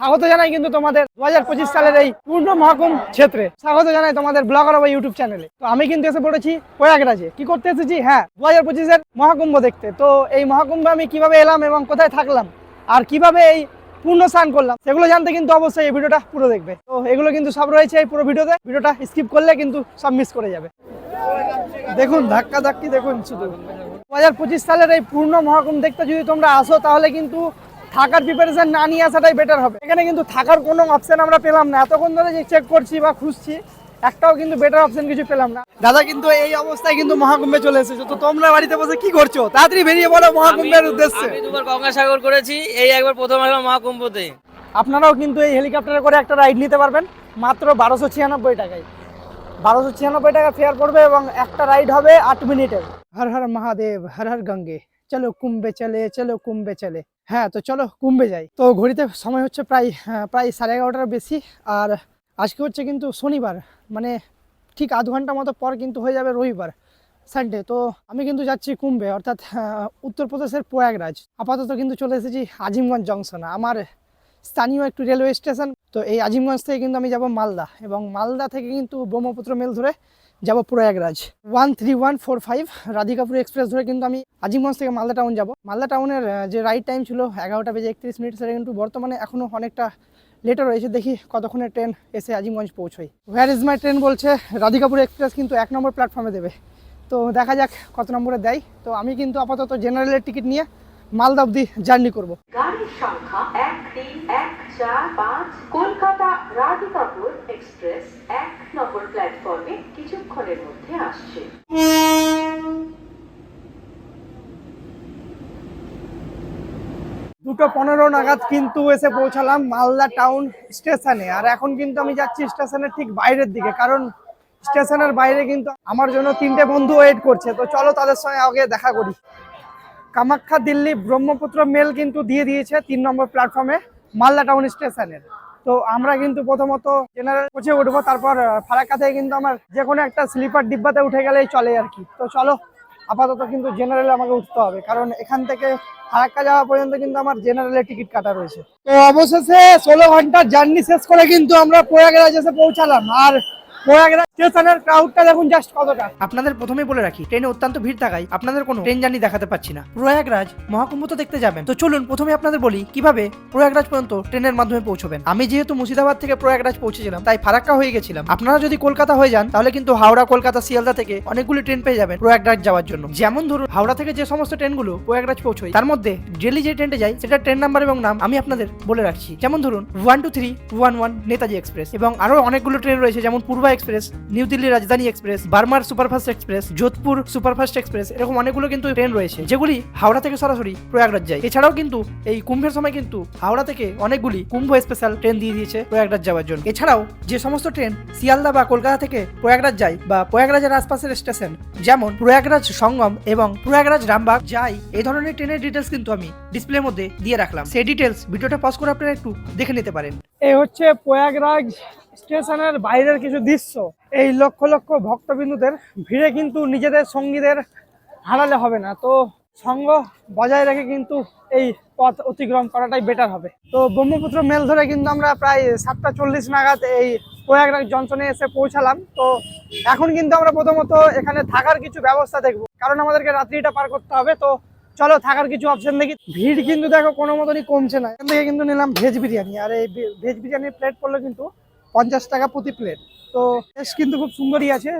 স্বাগত জানাই কিন্তু তোমাদের দু হাজার পঁচিশ সালের এই পূর্ণ মহাকুম ক্ষেত্রে। স্বাগত জানাই তোমাদের ব্লগার বা ইউটিউব চ্যানেলে। তো আমি কিন্তু এসে পড়েছি প্রয়াগরাজে। কি করতে এসেছি? হ্যাঁ দু হাজার পঁচিশের মহাকুম্ভ দেখতে। তো এই মহাকুম্ভে আমি কীভাবে এলাম এবং কোথায় থাকলাম আর কীভাবে এই পূর্ণ স্নান করলাম, সেগুলো জানতে কিন্তু অবশ্যই এই ভিডিওটা পুরো দেখবে। তো এগুলো কিন্তু সব রয়েছে এই পুরো ভিডিওতে। ভিডিওটা স্কিপ করলে কিন্তু সব মিস করে যাবে। দেখুন ধাক্কা ধাক্কি দেখুন শুধু। দু হাজার পঁচিশ সালের এই পূর্ণ মহাকুম্ভ দেখতে যদি তোমরা আসো, তাহলে কিন্তু থাকার প্রিপারেশন না নিয়ে আসাটাই বেটার হবে। এখানে কিন্তু থাকার কোনো অপশন আমরা পেলাম না। এতক্ষণ ধরে যে চেক করছি বা খুঁজছি একটাও কিন্তু বেটার অপশন কিছু পেলাম না। দাদা কিন্তু এই অবস্থায় কিন্তু মহাকুম্ভে চলে এসেছ। তো তোমরা বাড়িতে বসে কি করছ? তাড়াতাড়ি বেরিয়ে পড়ো মহাকুম্ভের উদ্দেশ্যে। আমি দুবার গঙ্গাসাগর করেছি এই একবার প্রথম আসলাম মহাকুম্ভতে। আপনারাও কিন্তু এই হেলিকপ্টারে করে একটা রাইড নিতে পারবেন মাত্র বারোশো ছিয়ানব্বই টাকায়। বারোশো ছিয়ানব্বই টাকা ফেয়ার পড়বে এবং একটা রাইড হবে আট মিনিটের। হর হর মহাদেব হর হর গঙ্গে। চলো কুম্ভে চলে চলো কুম্ভে চলে। হ্যাঁ তো চলো কুম্ভে যাই। তো ঘড়িতে সময় হচ্ছে প্রায় প্রায় সাড়ে এগারোটার বেশি। আর আজকে হচ্ছে কিন্তু শনিবার মানে ঠিক আধ ঘণ্টা মতো পর কিন্তু হয়ে যাবে রবিবার সানডে তো আমি কিন্তু যাচ্ছি কুম্ভে, অর্থাৎ উত্তরপ্রদেশের প্রয়াগরাজ। আপাতত কিন্তু চলে এসেছি আজিমগঞ্জ জংশন। আমার স্থানীয় একটু রেলওয়ে স্টেশন তো এই আজিমগঞ্জ থেকে কিন্তু আমি যাব মালদা এবং মালদা থেকে কিন্তু ব্রহ্মপুত্র মেল ধরে যাব Prayagraj. One three one four five Radhikapur express ধরে কিন্তু আমি আজিমগঞ্জ থেকে মালদা টাউন যাব। মালদা টাউনের যে রাইড টাইম ছিল এগারোটা বেজে একত্রিশ মিনিট সেটা কিন্তু বর্তমানে এখনও অনেকটা লেটে রয়েছে। দেখি কতক্ষণে ট্রেন এসে আজিমগঞ্জ পৌঁছই হোয়ার ইজ মাই ট্রেন বলছে, রাধিকাপুর এক্সপ্রেস কিন্তু এক নম্বর প্ল্যাটফর্মে দেবে। তো দেখা যাক কত নম্বরে দেয়। তো আমি কিন্তু আপাতত জেনারেলের টিকিট নিয়ে মালদা অব্দি জার্নি করব। গাড়ির সংখ্যা এক তিন এক চার পাঁচ। কলকাতা রাধিকাপুর এক্সপ্রেস এক নম্বর প্ল্যাটফর্মে কিছুক্ষণের মধ্যে আসছে। দুটো পনেরো নাগাদ কিন্তু এসে পৌঁছালাম মালদা টাউন স্টেশনে। আর এখন কিন্তু আমি যাচ্ছি স্টেশনের ঠিক বাইরের দিকে কারণ স্টেশনের বাইরে কিন্তু আমার জন্য তিনটে বন্ধু ওয়েট করছে। তো চলো তাদের সঙ্গে আগে দেখা করি। কামাখ্যা দিল্লি ব্রহ্মপুত্র মেল কিন্তু দিয়ে দিয়েছে তিন নম্বর প্ল্যাটফর্মে মালদা টাউন স্টেশনের তো আমরা কিন্তু প্রথমত জেনারেল কোচে উঠবো, তারপর ফারাক্কা থেকে কিন্তু আমার যে কোনো একটা স্লিপার ডিব্বাতে উঠে গেলেই চলে আর কি। তো চলো, আপাতত কিন্তু জেনারেল আমাকে উঠতে হবে, কারণ এখান থেকে ফারাক্কা যাওয়া পর্যন্ত কিন্তু আমার জেনারেলের টিকিট কাটা রয়েছে। তো অবশেষে ষোলো ঘণ্টার জার্নি শেষ করে কিন্তু আমরা প্রয়াগরাজ এসে পৌঁছালাম। আর ক্রাউডটা দেখুন জাস্ট আপনাদের প্রথমেই বলে রাখি, ট্রেনে অত্যন্ত ভিড় থাকায় আপনাদের কোনো ট্রেন জার্নি দেখাতে পাচ্ছি না। প্রয়াগরাজ মহাকুম্ভ তো দেখতে যাবেন। তো চলুন প্রথমে আপনাদের বলি কীভাবে প্রয়াগরাজ পর্যন্ত ট্রেনের মাধ্যমে পৌঁছবেন। আমি যেহেতু মুর্শিদাবাদ থেকে প্রয়াগরাজ পৌঁছেছিলাম, তাই ফারাক্কা হয়ে গেছিলাম। আপনারা যদি কলকাতা হয়ে যান, তাহলে কিন্তু হাওড়া, কলকাতা, শিয়ালদা থেকে অনেকগুলি ট্রেন পেয়ে যাবেন প্রয়াগরাজ যাওয়ার জন্য। যেমন ধরুন, হাওড়া থেকে যে সমস্ত ট্রেনগুলো প্রয়াগরাজ পৌঁছয়, তার মধ্যে ডেলি যে ট্রেনটা যায় সেটা ট্রেন নাম্বার এবং নাম আমি আপনাদের বলে রাখছি। যেমন ধরুন one two three one one Netaji express এবং আরও অনেকগুলো ট্রেন রয়েছে, যেমন পূর্বা express new Delhi Rajdhani express Barmer superfast express Jodhpur superfast express এরকম অনেকগুলো কিন্তু ট্রেন রয়েছে, যেগুলি হাওড়া থেকে সরাসরি প্রয়াগরাজ যায়। এছাড়াও কিন্তু এই কুম্ভের সময় কিন্তু হাওড়া থেকে অনেকগুলি কুম্ভ স্পেশাল ট্রেন দিয়ে দিয়েছে প্রয়াগরাজ যাওয়ার জন্য। এছাড়াও যে সমস্ত ট্রেন শিয়ালদা বা কলকাতা থেকে প্রয়াগরাজ যায় বা প্রয়াগরাজের আশপাশের স্টেশন যেমন প্রয়াগরাজ সঙ্গম এবং প্রয়াগরাজ রামবাগ যাই এই ধরনের ট্রেনের ডিটেলস কিন্তু আমি ডিসপ্লের মধ্যে দিয়ে রাখলাম। সেই ডিটেলস ভিডিওটা পজ করে আপনারা একটু দেখে নিতে পারেন। এই হচ্ছে প্রয়াগরাজ স্টেশনের বাইরের কিছু দৃশ্য, এই লক্ষ লক্ষ ভক্তবিন্দুদের ভিড়ে কিন্তু নিজেদের সঙ্গীদের হারালে হবে না। তো সঙ্গ বজায় রেখে কিন্তু এই পথ অতিক্রম করাটাই বেটার হবে। তো ব্রহ্মপুত্র মেল ধরে কিন্তু আমরা প্রায় সাতটা চল্লিশ নাগাদ এই প্রয়াগরাজ জংশনে এসে পৌঁছালাম। তো এখন কিন্তু আমরা প্রথমত এখানে থাকার কিছু ব্যবস্থা দেখব। কারণ আমাদেরকে রাত্রিটা পার করতে হবে। তো চলো থাকার কিছু অপশন দেখি। ভিড় কিন্তু দেখো কোনো মতনই কমছে না। এখান থেকে কিন্তু নিলাম ভেজ বিরিয়ানি। আর এই ভেজ বিরিয়ানির প্লেট পড়ল কিন্তু পঞ্চাশ টাকা প্রতি প্লেট তো টেস্ট কিন্তু খুব সুন্দরই আছে।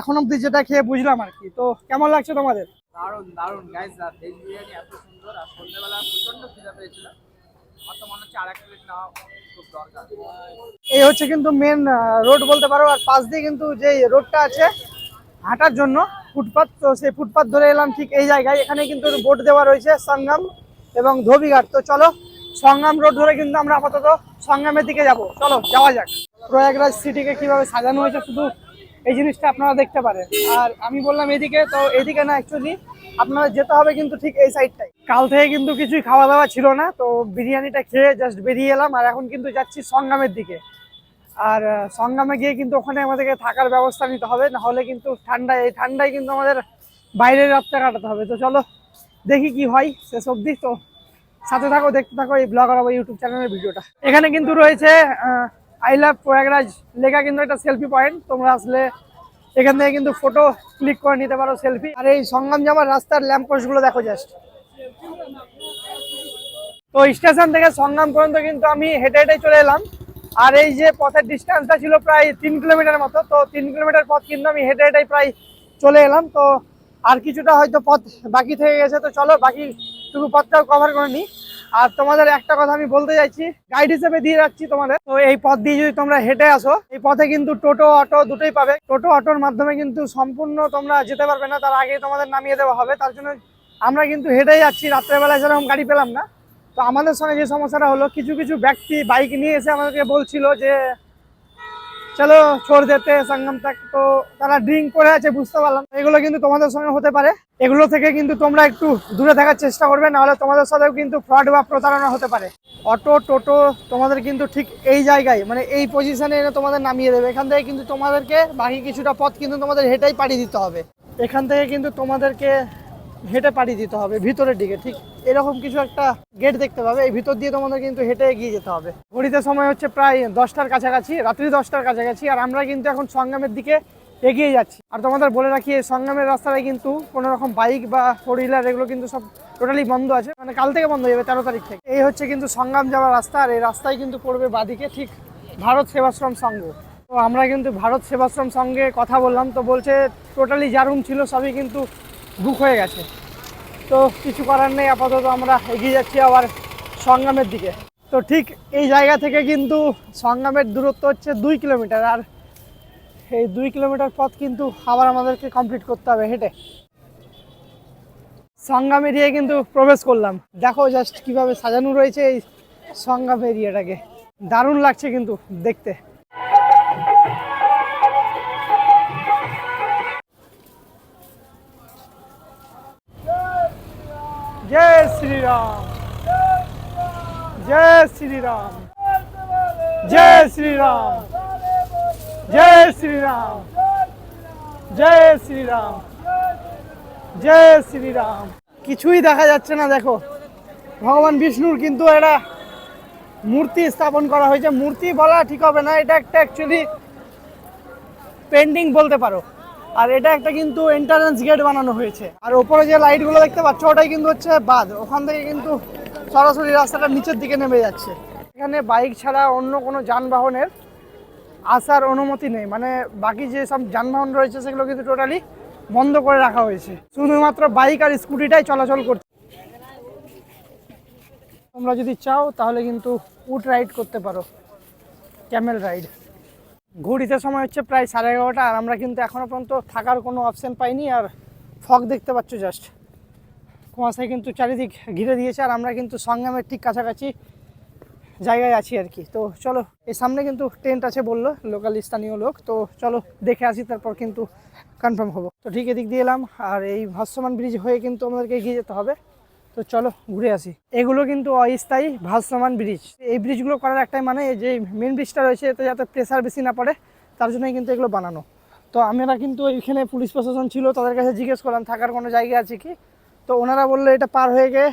এখন অব্দি যেটা খেয়ে বুঝলাম আর কি। তো কেমন লাগছে তোমাদের? দারুণ দারুণ। গাইস ভেজ বিরিয়ানি এত সুন্দর। আর সন্ধ্যেবেলা প্রচণ্ড খিদা পেয়েছিল। আমার তো মনে হচ্ছে আর এক প্লেট নেওয়া খুব দরকার। এই হচ্ছে কিন্তু মেন রোড বলতে পারো। আর পাশ দিয়ে কিন্তু যে রোডটা আছে হাঁটার জন্য ফুটপাথ তো সেই ফুটপাথ ধরে এলাম ঠিক এই জায়গায়। এখানে কিন্তু বোর্ড দেওয়া রয়েছে সঙ্গম এবং ধোবিঘাট। তো চলো সংগ্রাম রোড ধরে কিন্তু আমরা আপাতত সংগ্রামের দিকে যাব। চলো যাওয়া যাক। প্রয়াগরাজ সিটিকে কীভাবে সাজানো হয়েছে শুধু এই জিনিসটা আপনারা দেখতে পারেন। আর আমি বললাম এদিকে, তো এদিকে না অ্যাকচুয়ালি আপনারা যেতে হবে কিন্তু ঠিক এই সাইডটাই কাল থেকে কিন্তু কিছুই খাওয়া দাওয়া ছিল না, তো বিরিয়ানিটা খেয়ে জাস্ট বেরিয়ে এলাম, আর এখন কিন্তু যাচ্ছি সংগ্রামের দিকে। আর সংগ্রামে গিয়ে কিন্তু ওখানে আমাদেরকে থাকার ব্যবস্থা নিতে হবে, না হলে কিন্তু ঠান্ডায়, এই ঠান্ডায় কিন্তু আমাদের বাইরের রাতটা কাটাতে হবে। তো চলো, দেখি কি হয় শেষ অবধি। তো সাথে থাকো, দেখতে থাকো এই ব্লগার আবার ইউটিউব চ্যানেলের ভিডিওটা। এখানে কিন্তু রয়েছে আই লাভ প্রয়াগরাজ। লেখা কিন্তু একটা সেলফি পয়েন্ট তোমরা আসলে এখান থেকে কিন্তু ফটো ক্লিক করে নিতে পারো সেলফি আর এই সঙ্গম যাওয়ার রাস্তার ল্যাম্প পোস্টগুলো দেখো জাস্ট তো স্টেশন থেকে সঙ্গম পর্যন্ত কিন্তু আমি হেঁটে হেঁটে চলে এলাম। আর এই যে পথের ডিস্টেন্সটা ছিল প্রায় তিন কিলোমিটার মতো। তো তিন কিলোমিটার পথ কিন্তু আমি হেঁটে হেঁটে প্রায় চলে এলাম। তো আর কিছুটা হয়তো পথ বাকি থেকে গেছে। তো চলো বাকি বাকিটুকু পথটাও কভার করে নিই। আর তোমাদের একটা কথা আমি বলতে চাইছি গাইড হিসেবে দিয়ে রাখছি তোমাদের। তো এই পথ দিয়ে যদি তোমরা হেঁটে আসো, এই পথে কিন্তু টোটো, অটো দুটোই পাবে। টোটো, অটোর মাধ্যমে কিন্তু সম্পূর্ণ তোমরা যেতে পারবে না, তার আগে তোমাদের নামিয়ে দেওয়া হবে। তার জন্য আমরা কিন্তু হেঁটে যাচ্ছি, রাত্রেবেলায় সেরকম গাড়ি পেলাম না। তো আমাদের সঙ্গে যে সমস্যাটা হলো, কিছু কিছু ব্যক্তি বাইক নিয়ে এসে আমাদেরকে বলছিল যে চলো ছোড় যেতে, সঙ্গম তক তো তারা ড্রিঙ্ক করে আছে, বুঝতে পারলাম এগুলো কিন্তু তোমাদের সঙ্গে হতে পারে। এগুলো থেকে কিন্তু তোমরা একটু দূরে থাকার চেষ্টা করবে, নাহলে তোমাদের সাথেও কিন্তু ফ্রড বা প্রতারণা হতে পারে। অটো, টোটো তোমাদের কিন্তু ঠিক এই জায়গায় মানে এই পজিশনে এনে তোমাদের নামিয়ে দেবে। এখান থেকে কিন্তু তোমাদেরকে বাকি কিছুটা পথ কিন্তু তোমাদের হেঁটেই পাড়ি দিতে হবে। এখান থেকে কিন্তু তোমাদেরকে হেঁটে পাড়ি দিতে হবে, ভিতরের দিকে, ঠিক? এরকম কিছু একটা গেট দেখতে পাবে। এই ভিতর দিয়ে তোমাদের কিন্তু হেঁটে এগিয়ে যেতে হবে। ঘড়িতে সময় হচ্ছে প্রায় দশটার কাছাকাছি, রাত্রি দশটার কাছাকাছি, আর আমরা কিন্তু এখন সংগ্রামের দিকে এগিয়ে যাচ্ছি। আর তোমাদের বলে রাখি, এই সংগ্রামের রাস্তায় কিন্তু কোনো রকম বাইক বা ফোর হুইলার এগুলো কিন্তু সব টোটালি বন্ধ আছে। মানে কাল থেকে বন্ধ হয়ে যাবে তেরো তারিখ থেকে। এই হচ্ছে কিন্তু সংগ্রাম যাওয়ার রাস্তা, আর এই রাস্তায় কিন্তু পড়বে বাদিকে ঠিক ভারত সেবাশ্রম সংঘ। তো আমরা কিন্তু ভারত সেবাশ্রম সঙ্গে কথা বললাম, তো বলছে টোটালি যা রুম ছিল সবই কিন্তু বুক হয়ে গেছে। তো কিছু করার নেই, আপাতত আমরা এগিয়ে যাচ্ছি আবার সংগ্রামের দিকে। তো ঠিক এই জায়গা থেকে কিন্তু সংগ্রামের দূরত্ব হচ্ছে দুই কিলোমিটার, আর এই দুই কিলোমিটার পথ কিন্তু আবার আমাদেরকে কমপ্লিট করতে হবে হেঁটে। সংগ্রাম এরিয়ায় কিন্তু প্রবেশ করলাম। দেখো জাস্ট কীভাবে সাজানো রয়েছে এই সংগ্রাম এরিয়াটাকে। দারুণ লাগছে কিন্তু দেখতে। জয় শ্রীরাম। জয় শ্রীরাম। জয় শ্রীরাম। জয় শ্রীরাম। জয় শ্রীরাম। জয় শ্রীরাম। কিছুই দেখা যাচ্ছে না, দেখো। ভগবান বিষ্ণুর কিন্তু একটা মূর্তি স্থাপন করা হয়েছে। মূর্তি বলা ঠিক হবে না, এটা একটা অ্যাকচুয়ালি পেন্টিং বলতে পারো। আর এটা একটা কিন্তু এন্ট্রান্স গেট বানানো হয়েছে। আর ওপরে যে লাইটগুলো দেখতে পাচ্ছ, ওটাই কিন্তু হচ্ছে বাদ ওখান থেকে কিন্তু সরাসরি রাস্তাটা নিচের দিকে নেমে যাচ্ছে। এখানে বাইক ছাড়া অন্য কোনো যানবাহনের আসার অনুমতি নেই। মানে বাকি যে সব যানবাহন রয়েছে, সেগুলো কিন্তু টোটালি বন্ধ করে রাখা হয়েছে। শুধুমাত্র বাইক আর স্কুটিটাই চলাচল করছে। তোমরা যদি চাও, তাহলে কিন্তু উট রাইড করতে পারো। ক্যামেল রাইড ঘড়িতে সময় হচ্ছে প্রায় সাড়ে এগারোটা, আর আমরা কিন্তু এখনও পর্যন্ত থাকার কোনো অপশন পাইনি, আর ফগ দেখতে পাচ্ছ জাস্ট কুয়াশায় কিন্তু চারিদিক ঘিরে দিয়েছে, আর আমরা কিন্তু সংগ্রামের ঠিক কাছাকাছি জায়গায় আছি আর কি। তো চলো, এই সামনে কিন্তু টেন্ট আছে বলল লোকাল স্থানীয় লোক। তো চলো, দেখে আসি, তারপর কিন্তু কনফার্ম হব। তো ঠিক এদিক দিয়ে এলাম, আর এই ভাস্যমান ব্রিজ হয়ে কিন্তু আমাদেরকে এগিয়ে যেতে হবে। তো চলো ঘুরে আসি। এগুলো কিন্তু অস্থায়ী ভাসমান ব্রিজ এই ব্রিজগুলো করার একটাই মানে যে মেন ব্রিজটা রয়েছে, এতে যাতে প্রেসার বেশি না পড়ে, তার জন্যই কিন্তু এগুলো বানানো। তো আমরা কিন্তু এখানে পুলিশ প্রশাসন ছিল, তাদের কাছে জিজ্ঞেস করলাম, থাকার কোনো জায়গা আছে কি? তো ওনারা বলল, এটা পার হয়ে গিয়ে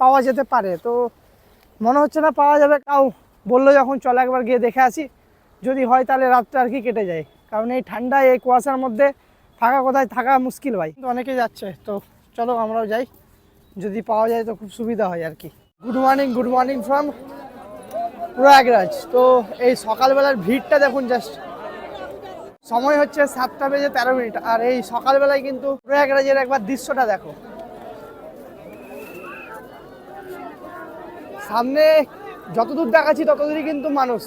পাওয়া যেতে পারে। তো মনে হচ্ছে না পাওয়া যাবে তাও বলল যখন, চলো একবার গিয়ে দেখে আসি। যদি হয়, তাহলে রাতটা আর কি কেটে যায়। কারণ এই ঠান্ডায়, এই কুয়াশার মধ্যে ফাঁকা কোথায়, থাকা মুশকিল ভাই। কিন্তু অনেকে যাচ্ছে, তো চলো আমরাও যাই। যদি পাওয়া যায় তো খুব সুবিধা হয় আর কি। Good morning good morning from Prayagraj তো এই সকালবেলার ভিড়টা দেখুন জাস্ট সময় হচ্ছে সাতটা বেজে তেরো মিনিট। আর এই সকালবেলায় কিন্তু প্রয়াগরাজের একবার দৃশ্যটা দেখো। সামনে যতদূর দেখাচ্ছি ততদূরই কিন্তু মানুষ।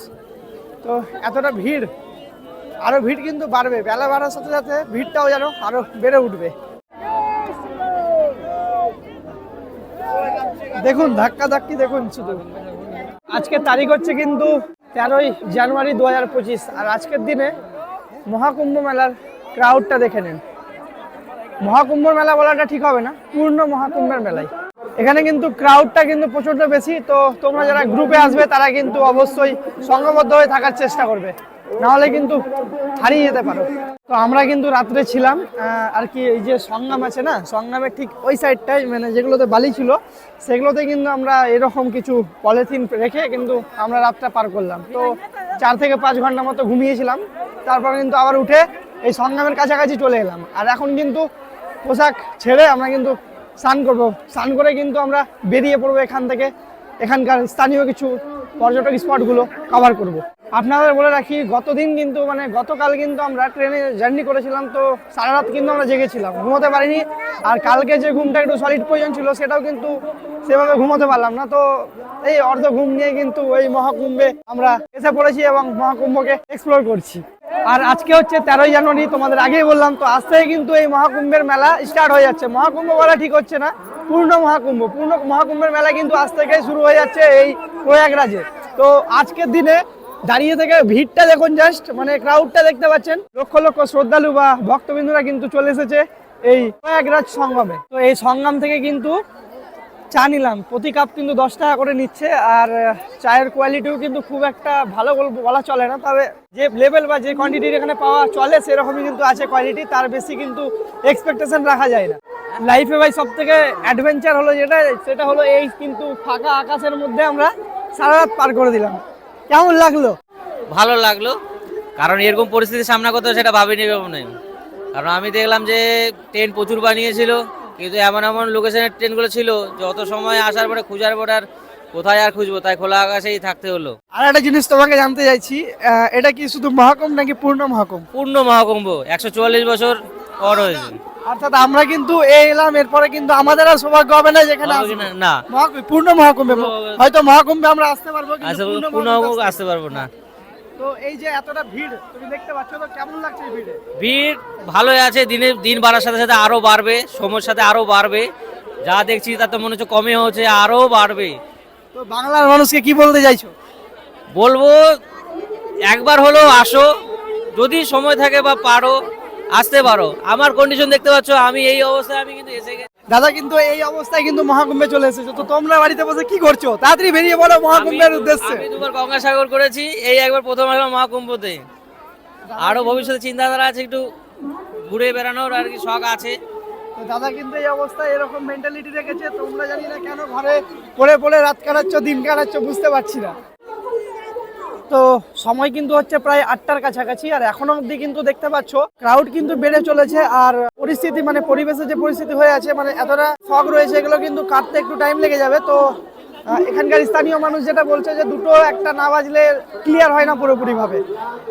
তো এতটা ভিড়। আরও ভিড় কিন্তু বাড়বে। বেলা বাড়ার সাথে সাথে ভিড়টাও যেন আরও বেড়ে উঠবে। দেখুন ধাক্কা ধাক্কি দেখুন শুধু। আজকের তারিখ হচ্ছে কিন্তু তেরোই জানুয়ারি দু হাজার পঁচিশ, আর আজকের দিনে মহাকুম্ভ মেলার ক্রাউডটা দেখে নেন। মহাকুম্ভ মেলা বলাটা ঠিক হবে না, পূর্ণ মহাকুম্ভের মেলায়। এখানে কিন্তু ক্রাউডটা কিন্তু প্রচণ্ড বেশি, তো তোমরা যারা গ্রুপে আসবে, তারা কিন্তু অবশ্যই সংঘবদ্ধ হয়ে থাকার চেষ্টা করবে। নাহলে কিন্তু হারিয়ে যেতে পারো। তো আমরা কিন্তু রাত্রে ছিলাম আর কি এই যে সংগ্রাম আছে না, সংগ্রামের ঠিক ওই সাইডটাই মানে যেগুলোতে বালি ছিল, সেগুলোতে কিন্তু আমরা এরকম কিছু পলিথিন রেখে কিন্তু আমরা রাতটা পার করলাম। তো চার থেকে পাঁচ ঘণ্টা মতো ঘুমিয়েছিলাম, তারপর কিন্তু আবার উঠে এই সংগ্রামের কাছাকাছি চলে এলাম। আর এখন কিন্তু পোশাক ছেড়ে আমরা কিন্তু স্নান করব। স্নান করে কিন্তু আমরা বেরিয়ে পড়ব এখান থেকে, এখানকার স্থানীয় কিছু পর্যটক স্পটগুলো কভার করব। আপনাদের বলে রাখি, গতদিন কিন্তু মানে গতকাল কিন্তু আমরা ট্রেনে জার্নি করেছিলাম, তো সারা রাত কিন্তু আমরা জেগেছিলাম, ঘুমোতে পারিনি। আর কালকে যে ঘুমটা একটু সলিড প্রয়োজন ছিল, সেটাও কিন্তু সেভাবে ঘুমোতে পারলাম না। তো এই অর্ধ ঘুম নিয়ে কিন্তু এই মহাকুম্ভে আমরা এসে পড়েছি এবং মহাকুম্ভকে এক্সপ্লোর করছি। আর আজকে হচ্ছে তেরোই জানুয়ারি, তোমাদের আগেই বললাম, তো আজ থেকে কিন্তু এই মহাকুম্ভের মেলা স্টার্ট হয়ে যাচ্ছে। মহাকুম্ভ বলা ঠিক হচ্ছে না, পূর্ণ মহাকুম্ভ, পূর্ণ মহাকুম্ভের মেলা কিন্তু আজ থেকে শুরু হয়ে যাচ্ছে এই প্রয়াগরাজে। তো আজকের দিনে দাঁড়িয়ে থেকে ভিড়টা দেখুন জাস্ট মানে ক্রাউডটা দেখতে পাচ্ছেন। লক্ষ লক্ষ শ্রদ্ধালু বা ভক্তবিন্দুরা কিন্তু চলে এসেছে এই প্রয়াগরাজ সঙ্গমে। তো এই সঙ্গম থেকে কিন্তু চা নিলাম। প্রতি কাপ কিন্তু দশ টাকা করে নিচ্ছে আর চায়ের কোয়ালিটিও কিন্তু খুব একটা ভালো বল- চলে না। তবে যে লেভেল বা যে কোয়ান্টিটির এখানে পাওয়া চলে, সেরকমই কিন্তু আছে কোয়ালিটি তার বেশি কিন্তু এক্সপেকটেশন রাখা যায় না। লাইফে ভাই সব থেকে অ্যাডভেঞ্চার হলো যেটা, সেটা হলো এই কিন্তু ফাঁকা আকাশের মধ্যে আমরা সারা রাত পার করে দিলাম। কেমন লাগল? ভালো লাগল। কারণ এরকম পরিস্থিতির সামনা করতে সেটা ভাবিনি নেই কারণ আমি দেখলাম যে ট্রেন প্রচুর বানিয়েছিল কিন্তু এমন এমন লোকেশনের ট্রেনগুলো ছিল যত সময় আসার পরে খুঁজার পরে আর কোথায় আর খুঁজবো তাই খোলা আকাশেই থাকতে হলো। আর একটা জিনিস তোমাকে জানতে চাইছি এটা কি শুধু মহাকুম্ভ নাকি পূর্ণ মহাকুম্ভ? পূর্ণ মহাকুম্ভ একশো চুয়াল্লিশ বছর অর্থাৎ আমরা কিন্তু এ এলাম এরপরে কিন্তু আমাদের আর সৌভাগ্য হবে না যেখানে আসব। না, মহাকুম্ভ- পূর্ণ মহাকুম্ভে হয়তো মহাকুম্ভে আমরা আসতে পারব কিন্তু পূর্ণ মহাকুম্ভে আসতে আসতে পারব না। তো এই যে এতটা ভিড় তুমি দেখতে পাচ্ছ তো কেমন লাগছে এই ভিড়ে? ভিড় ভালোই আছে দিনে দিন বাড়ার সাথে সাথে আরও বাড়বে সময়ের সাথে আরও বাড়বে। যা দেখছি তাতে মনে হচ্ছে কমে হচ্ছে আরও বাড়বে। তো বাংলার মানুষকে কি বলতে চাইছো? বলব একবার হলেও আসো যদি সময় থাকে বা পারো আসতে পারো। আমার কন্ডিশন দেখতে পাচ্ছ আমি এই অবস্থায় আমি কিন্তু এসে গেছি। দাদা কিন্তু এই অবস্থায় কিন্তু মহাকুম্ভে চলে এসেছ। তো তোমরা বাড়িতে বসে কি করছ? তাড়াতাড়ি বেরিয়ে পড়ো মহাকুম্ভের উদ্দেশ্যে। আমি দুবার গঙ্গাসাগর করেছি এই একবার প্রথম আসলাম মহাকুম্ভতে। আরও ভবিষ্যতে চিন্তাধারা আছে একটু ঘুরে বেড়ানোর আর কি শখ আছে। তো দাদা কিন্তু এই অবস্থায় এরকম মেন্টালিটি রেখেছে তোমরা জানি না কেন ঘরে পড়ে পড়ে রাত কাটাচ্ছ দিন কাটাচ্ছ বুঝতে পারছি না। তো সময় কিন্তু হচ্ছে প্রায় আটটার কাছাকাছি, আর এখনও অব্দি কিন্তু দেখতে পাচ্ছ ক্রাউড কিন্তু বেড়ে চলেছে, আর পরিস্থিতি মানে পরিবেশে যে পরিস্থিতি হয়ে আছে মানে এতটা ফগ রয়েছে, এগুলো কিন্তু কাটতে একটু টাইম লেগে যাবে। তো এখানকার স্থানীয় মানুষ যেটা বলছে যে দুটো একটা না বাজলে ক্লিয়ার হয় না পুরোপুরি ভাবে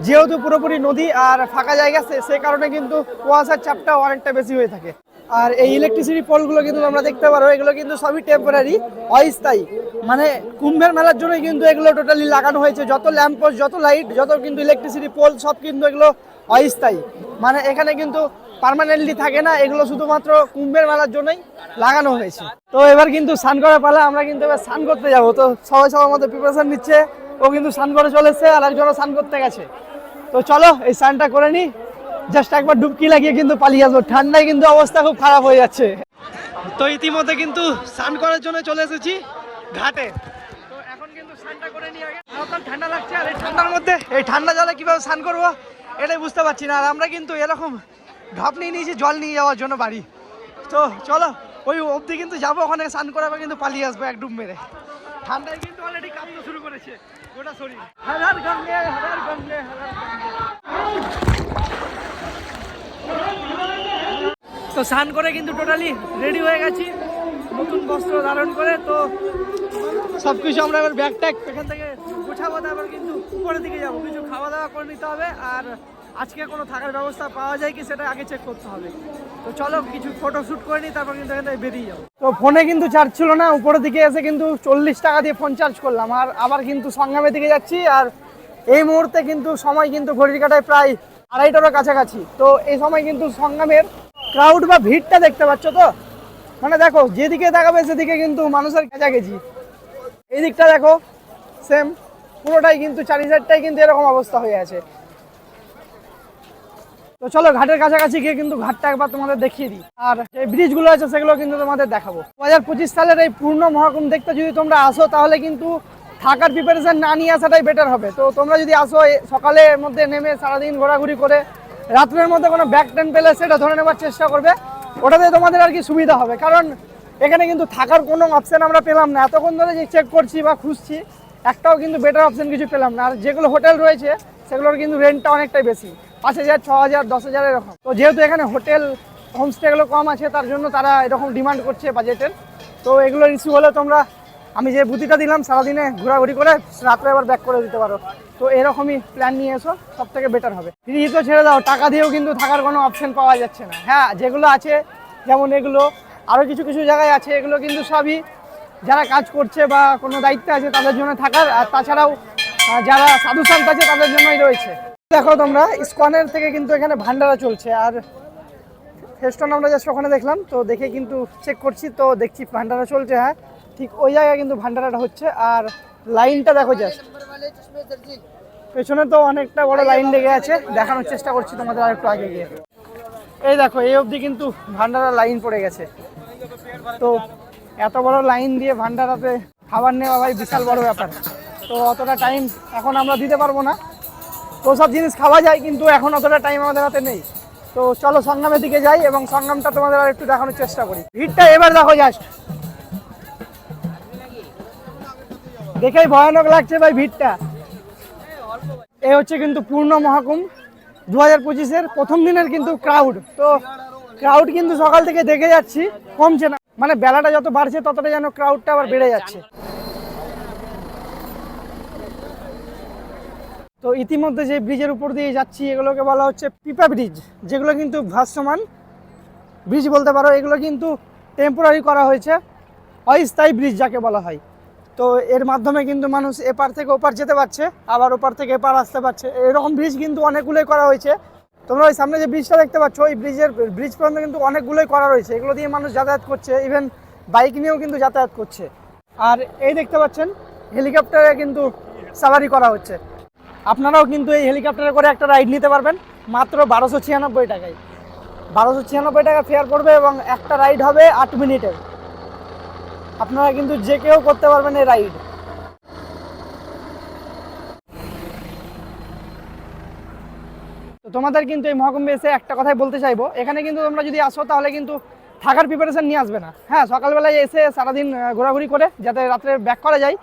যেহেতু পুরোপুরি নদী আর ফাঁকা জায়গা, সে কারণে কিন্তু কুয়াশার চাপটা অনেকটা বেশি হয়ে থাকে। আর এই ইলেকট্রিসিটি পোলগুলো কিন্তু আমরা দেখতে পারো, এগুলো কিন্তু সবই টেম্পোরারি অস্থায়ী। মানে কুম্ভের মেলার জন্য কিন্তু এগুলো টোটালি লাগানো হয়েছে। যত ল্যাম্প পোস্ট যত লাইট যত কিন্তু ইলেকট্রিসিটি পোল সব কিন্তু এগুলো অস্থায়ী। মানে এখানে কিন্তু পার্মানেন্টলি থাকে না, এগুলো শুধুমাত্র কুম্ভের মেলার জন্যই লাগানো হয়েছে। তো এবার কিন্তু স্নান করার পালা, আমরা কিন্তু এবার স্নান করতে যাব। তো সবাই সবার মধ্যে প্রিপারেশন নিচ্ছে, ও কিন্তু স্নান করে চলে এসছে আর একজনও স্নান করতে গেছে। তো চলো, এই স্নানটা করে নি। জাস্ট একবার ডুবকি লাগিয়ে কিন্তু পালিয়ে আসব। ঠান্ডায় কিন্তু অবস্থা খুব খারাপ হয়ে যাচ্ছে। তো ইতিমধ্যে কিন্তু স্নান করার জন্য চলে এসেছি ঘাটে। তো এখন কিন্তু ঠান্ডা লাগছে, আর এই ঠান্ডার মধ্যে এই ঠান্ডা জলে কীভাবে স্নান করব এটাই বুঝতে পারছি না। আর আমরা কিন্তু এরকম নিয়ে জল নিয়ে যাওয়ার জন্য বাড়ি। তো চলো, ওই অবধি কিন্তু যাব, ওখানে স্নান কিন্তু পালিয়ে আসব এক ডুব মেরে। ঠান্ডায় কিন্তু অলরেডি শুরু করেছে তো স্নান করে কিন্তু টোটালি রেডি হয়ে গেছি। নতুন বস্ত্র ধারণ করে, তো সব কিছু আমরা এবার ব্যাগ ট্যাগ এখান থেকে গোছাবো, তারপর কিন্তু উপরের দিকে যাব। কিছু খাওয়া দাওয়া করে নিতে হবে, আর আজকে কোনো থাকার ব্যবস্থা পাওয়া যায় কি সেটা আগে চেক করতে হবে। তো চলো, কিছু ফটো শ্যুট করে নিই, তারপর কিন্তু এখান থেকে বেরিয়ে যাব। তো ফোনে কিন্তু চার্জ ছিল না, উপরের দিকে এসে কিন্তু চল্লিশ টাকা দিয়ে ফোন চার্জ করলাম, আর আবার কিন্তু সংগ্রামের দিকে যাচ্ছি, আর এই মুহূর্তে কিন্তু সময় কিন্তু ঘড়ির কাটায় প্রায় আড়াইটারও কাছাকাছি। তো এই সময় কিন্তু সংগ্রামের ক্রাউড বা ভিড়টা দেখতে পাচ্ছ তো? মানে দেখো, যেদিকে দেখাবে সেদিকে কিন্তু মানুষের কাছাকাছি। এই দিকটা দেখো সেম পুরোটাই কিন্তু চারি সাইডটাই কিন্তু এরকম অবস্থা হয়ে আছে। তো চলো, ঘাটের কাছাকাছি গিয়ে কিন্তু ঘাটটা একবার তোমাদের দেখিয়ে দিই। আর এই ব্রিজগুলো আছে সেগুলো কিন্তু তোমাদের দেখাবো। দু হাজার পঁচিশ সালের এই পূর্ণ মহাকুম্ভ দেখতে যদি তোমরা আসো, তাহলে কিন্তু থাকার প্রিপারেশান না নিয়ে আসাটাই বেটার হবে। তো তোমরা যদি আসো সকালের মধ্যে নেমে সারাদিন ঘোরাঘুরি করে রাত্রের মধ্যে কোনো ব্যাক ট্রেন পেলে সেটা ধরে নেবার চেষ্টা করবে। ওটাতে তোমাদের আর কি সুবিধা হবে। কারণ এখানে কিন্তু থাকার কোনো অপশান আমরা পেলাম না। এতক্ষণ ধরে যে চেক করছি বা খুঁজছি, একটাও কিন্তু বেটার অপশান কিছু পেলাম না। আর যেগুলো হোটেল রয়েছে, সেগুলোর কিন্তু রেন্টটা অনেকটাই বেশি। পাঁচ হাজার, ছ হাজার, দশ হাজার এরকম। তো যেহেতু এখানে হোটেল হোমস্টেগুলো কম আছে, তার জন্য তারা এরকম ডিমান্ড করছে বাজেটের তো এগুলোর ইস্যু হলে তোমরা আমি যে বুদ্ধিটা দিলাম সারাদিনে ঘোরাঘুরি করে রাত্রে আবার ব্যাক করে দিতে পারো। তো এরকমই প্ল্যান নিয়ে এসো সব থেকে বেটার হবে ফ্রি তো ছেড়ে দাও, টাকা দিয়েও কিন্তু থাকার কোনো অপশন পাওয়া যাচ্ছে না। হ্যাঁ যেগুলো আছে, যেমন এগুলো আরও কিছু কিছু জায়গায় আছে, এগুলো কিন্তু সবই যারা কাজ করছে বা কোনো দায়িত্ব আছে, তাদের জন্য থাকার, আর তাছাড়াও যারা সাধু সন্ত আছে, তাদের জন্যই রয়েছে। দেখো তোমরা, ইস্কনের থেকে কিন্তু এখানে ভান্ডারা চলছে, আর ফেস্টন আমরা জাস্ট ওখানে দেখলাম, তো দেখে কিন্তু চেক করছি, তো দেখছি ভান্ডারা চলছে হ্যাঁ। ঠিক ওই জায়গায় কিন্তু ভান্ডারাটা হচ্ছে। আর লাইনটা দেখো জাস্ট পেছনে তো অনেকটা বড় লাইন লেগে আছে। দেখানোর চেষ্টা করছি তোমাদের আর একটু আগে গিয়ে। এই দেখো, এই অবধি কিন্তু ভান্ডারা লাইন পড়ে গেছে। তো এত বড় লাইন দিয়ে ভান্ডারাতে খাবার নেওয়া ভাই বিশাল বড় ব্যাপার। তো অতটা টাইম এখন আমরা দিতে পারব না। তো সব জিনিস খাওয়া যায়, কিন্তু এখন অতটা টাইম আমাদের হাতে নেই। তো চলো সংগ্রামের দিকে যাই এবং সংগ্রামটা তোমাদের আর একটু দেখানোর চেষ্টা করি। ভিড়টা এবার দেখো জাস্ট দেখেই ভয়ানক লাগছে ভাই ভিড়টা। এ হচ্ছে কিন্তু পূর্ণ মহাকুম্ভ দু হাজার পঁচিশের প্রথম দিনের কিন্তু ক্রাউড তো ক্রাউড কিন্তু সকাল থেকে দেখে যাচ্ছি, কমছে না। মানে বেলাটা যত বাড়ছে, ততটা যেন ক্রাউডটা আবার বেড়ে যাচ্ছে। তো ইতিমধ্যে যে ব্রিজের উপর দিয়ে যাচ্ছি, এগুলোকে বলা হচ্ছে পিপা ব্রিজ, যেগুলো কিন্তু ভাসমান। ব্রিজ বলতে পারো, এগুলো কিন্তু টেম্পোরারি করা হয়েছে, অস্থায়ী ব্রিজ যাকে বলা হয়। তো এর মাধ্যমে কিন্তু মানুষ এপার থেকে ওপার যেতে পারছে, আবার ওপার থেকে এপার আসতে পারছে। এরকম ব্রিজ কিন্তু অনেকগুলোই করা হয়েছে। তোমরা ওই সামনে যে ব্রিজটা দেখতে পাচ্ছ, ওই ব্রিজের ব্রিজ পর্যন্ত কিন্তু অনেকগুলোই করা রয়েছে। এগুলো দিয়ে মানুষ যাতায়াত করছে ইভেন বাইক নিয়েও কিন্তু যাতায়াত করছে। আর এই দেখতে পাচ্ছেন হেলিকপ্টারে কিন্তু সাফারি করা হচ্ছে। আপনারাও কিন্তু এই হেলিকপ্টারে করে একটা রাইড নিতে পারবেন, মাত্র বারোশো ছিয়ানব্বই টাকায়। বারোশো ছিয়ানব্বই টাকা ফেয়ার পড়বে এবং একটা রাইড হবে আট মিনিটের। আপনারা কিন্তু যে কেউ করতে পারবেন এই রাইড। তো তোমাদের কিন্তু এই মহাকুম্ভে এসে একটা কথাই বলতে চাইব, এখানে কিন্তু তোমরা যদি আসো তাহলে কিন্তু থাকার প্রিপারেশন নিয়ে আসবে না। হ্যাঁ সকালবেলায় এসে সারাদিন ঘোরাঘুরি করে যাতে রাত্রে ব্যাক করা যায়।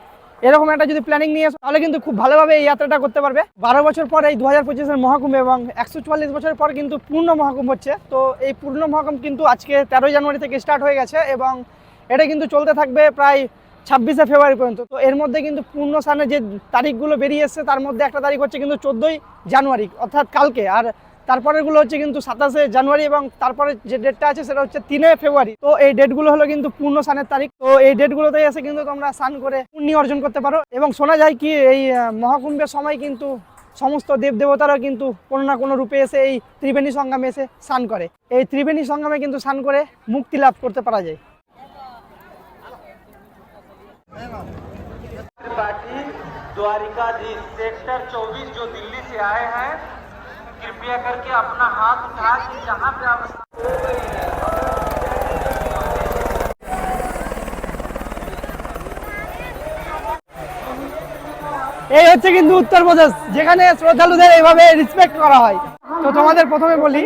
এরকম একটা যদি প্ল্যানিং নিয়ে আসো, তাহলে কিন্তু খুব ভালোভাবে এই যাত্রাটা করতে পারবে। বারো বছর পর এই দু হাজার পঁচিশের মহাকুম্ভ এবং একশো চুয়াল্লিশ বছর পর কিন্তু পূর্ণ মহাকুম্ভ হচ্ছে। তো এই পূর্ণ মহাকুম্ভ কিন্তু আজকে তেরোই জানুয়ারি থেকে স্টার্ট হয়ে গেছে এবং এটা কিন্তু চলতে থাকবে প্রায় ছাব্বিশে ফেব্রুয়ারি পর্যন্ত। তো এর মধ্যে কিন্তু পূর্ণ স্থানের যে তারিখগুলো বেরিয়ে এসছে, তার মধ্যে একটা তারিখ হচ্ছে কিন্তু চোদ্দোই জানুয়ারি, অর্থাৎ কালকে। আর তারপরেরগুলো হচ্ছে কিন্তু সাতাশে জানুয়ারি এবং তারপরে যে ডেটটা আছে সেটা হচ্ছে তিনে ফেব্রুয়ারি। তো এই ডেটগুলো হলো কিন্তু পূর্ণ স্নানের তারিখ। তো এই ডেটগুলোতে এসে কিন্তু তোমরা স্নান করে পুণ্য অর্জন করতে পারো। এবং শোনা যায় কি এই মহাকুম্ভের সময় কিন্তু সমস্ত দেব দেবতারাও কিন্তু কোনো না কোনো রূপে এসে এই ত্রিবেণী সঙ্গমে এসে স্নান করে। এই ত্রিবেণী সঙ্গমে কিন্তু স্নান করে মুক্তি লাভ করতে পারা যায়। त्रिपाठी द्वारिकाधीश सेक्टर 24 जो दिल्ली से आए हैं कृपया करके अपना हाथ उठा के जहाँ पे आप এই হচ্ছে কিন্তু উত্তরপ্রদেশ যেখানে শ্রদ্ধালুদের এইভাবে রেসপেক্ট করা হয় তো তোমাদের প্রথমে বলি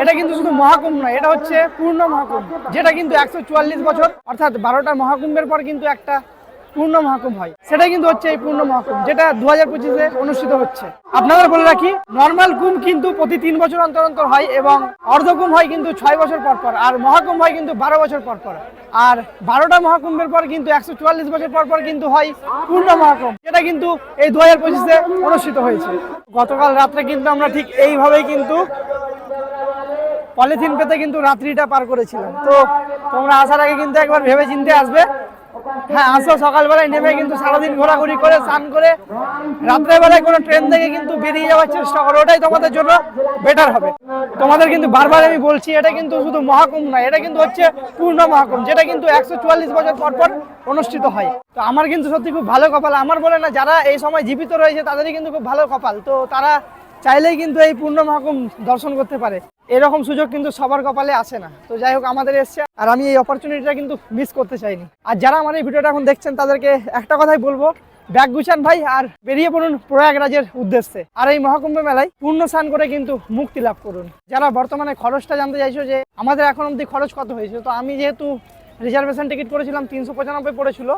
এটা কিন্তু শুধু মহাকুম্ভ নয় এটা হচ্ছে পূর্ণ মহাকুম্ভ যেটা কিন্তু একশো চুয়াল্লিশ বছর অর্থাৎ বারোটা মহাকুম্ভের পর কিন্তু একটা পূর্ণ মহাকুম্ভ হয়। সেটাই কিন্তু হচ্ছে এই পূর্ণ মহাকুম্ভ যেটা দু হাজার পঁচিশে অনুষ্ঠিত হচ্ছে। আপনাদের বলে রাখি নর্মাল কুম্ভ কিন্তু প্রতি তিন বছর অন্তর অন্তর হয় এবং অর্ধকুম্ভ হয় কিন্তু ছয় বছর পর পর, আর মহাকুম্ভ হয় কিন্তু বারো বছর পর পর। আর বারোটা মহাকুম্ভের পর কিন্তু একশো চুয়াল্লিশ বছর পর পর কিন্তু হয় পূর্ণ মহাকুম্ভ, যেটা কিন্তু এই দু হাজার পঁচিশে অনুষ্ঠিত হয়েছে। গতকাল রাত্রে কিন্তু আমরা ঠিক এইভাবেই কিন্তু পলিথিন পেতে কিন্তু রাত্রিটা পার করেছিলাম। তো তোমরা আসার আগে কিন্তু একবার ভেবে চিনতে আসবে হ্যাঁ আসো, সকালবেলায় নেমে কিন্তু সারাদিন ঘোরাঘুরি করে, স্নান করে। রাত্রেবেলায় কোনো ট্রেন থেকে কিন্তু বেরিয়ে যাওয়ার চেষ্টা করো, ওটাই তোমাদের জন্য বেটার হবে। তোমাদের কিন্তু বারবার আমি বলছি, এটা কিন্তু শুধু মহাকুম্ভ নয়, এটা কিন্তু হচ্ছে পূর্ণ মহাকুম্ভ, যেটা কিন্তু একশো চুয়াল্লিশ বছর পর পর অনুষ্ঠিত হয়। তো আমার কিন্তু সত্যি খুব ভালো কপাল। আমার বলে না, যারা এই সময় জীবিত রয়েছে, তাদেরই কিন্তু খুব ভালো কপাল। তো তারা চাইলেই কিন্তু এই পূর্ণ মহাকুম্ভ দর্শন করতে পারে। এরকম সুযোগ কিন্তু সবার কপালে আসে না। তো যাই হোক, আমাদের এসছে। আর আমি এই অপরচুনিটিটা কিন্তু মিস করতে চাইনি। আর যারা আমার এই ভিডিওটা এখন দেখছেন, তাদেরকে একটা কথাই বলব। ব্যাগ গুছান ভাই আর বেরিয়ে পড়ুন প্রয়াগরাজের উদ্দেশ্যে। আর এই মহাকুম্ভ মেলায় পূর্ণ স্নান করে কিন্তু মুক্তি লাভ করুন। যারা বর্তমানে খরচটা জানতে চাইছো যে আমাদের এখন অবধি খরচ কত হয়েছে, তো আমি যেহেতু রিজার্ভেশন টিকিট করেছিলাম, তিনশো পঁচানব্বই পড়েছিল।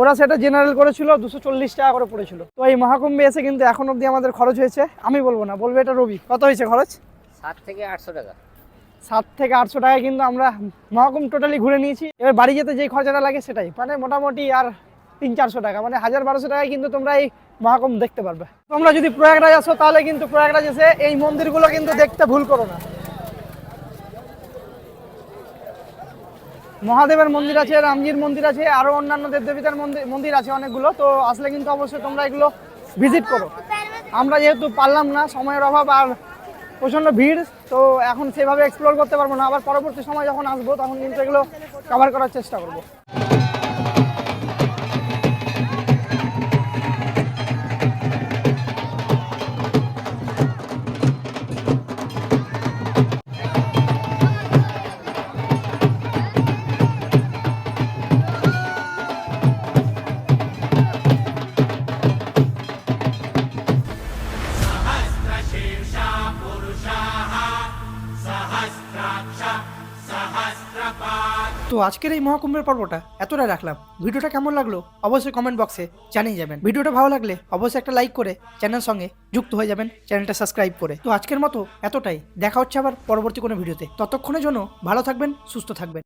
ওরা সেটা জেনারেল করেছিল, দুশো চল্লিশ টাকা করে পড়েছিল। তো এই মহাকুম্ভে এসে কিন্তু এখন অবধি আমাদের খরচ হয়েছে। আমি বলব না, বলবে এটা রবি। কত হয়েছে খরচ? সাত থেকে আটশো টাকা। সাত থেকে আটশো টাকায় কিন্তু আমরা মহাকুম টোটালি ঘুরে নিয়েছি। এবার বাড়ি যেতে যেই খরচাটা লাগে সেটাই। মানে মোটামুটি আর তিন চারশো টাকা। মানে হাজার বারোশো টাকায় কিন্তু তোমরা এই মহাকুম দেখতে পারবে। তোমরা যদি প্রয়াগরাজ আসো তাহলে কিন্তু প্রয়াগরাজ এসে এই মন্দিরগুলো কিন্তু দেখতে ভুল করো না। মহাদেবের মন্দির আছে, রামজির মন্দির আছে, আরও অন্যান্য দেবদেবীদের মন্দির মন্দির আছে অনেকগুলো। তো আসলে কিন্তু অবশ্যই তোমরা এগুলো ভিজিট করো। আমরা যেহেতু পারলাম না, সময়ের অভাব, আর প্রচণ্ড ভিড়, তো এখন সেভাবে এক্সপ্লোর করতে পারব না। আবার পরবর্তী সময় যখন আসব, তখন কিন্তু এগুলো কভার করার চেষ্টা করব। আজকের এই মহাকুম্ভের পর্বটা এতটাই রাখলাম। ভিডিওটা কেমন লাগল অবশ্যই কমেন্ট বক্সে জানিয়ে যাবেন। ভিডিওটা ভালো লাগলে অবশ্যই একটা লাইক করে চ্যানেল সঙ্গে যুক্ত হয়ে যাবেন চ্যানেলটা সাবস্ক্রাইব করে। তো আজকের মতো এতটাই। দেখা হচ্ছে আবার পরবর্তী কোনো ভিডিওতে। ততক্ষণের জন্য ভালো থাকবেন, সুস্থ থাকবেন।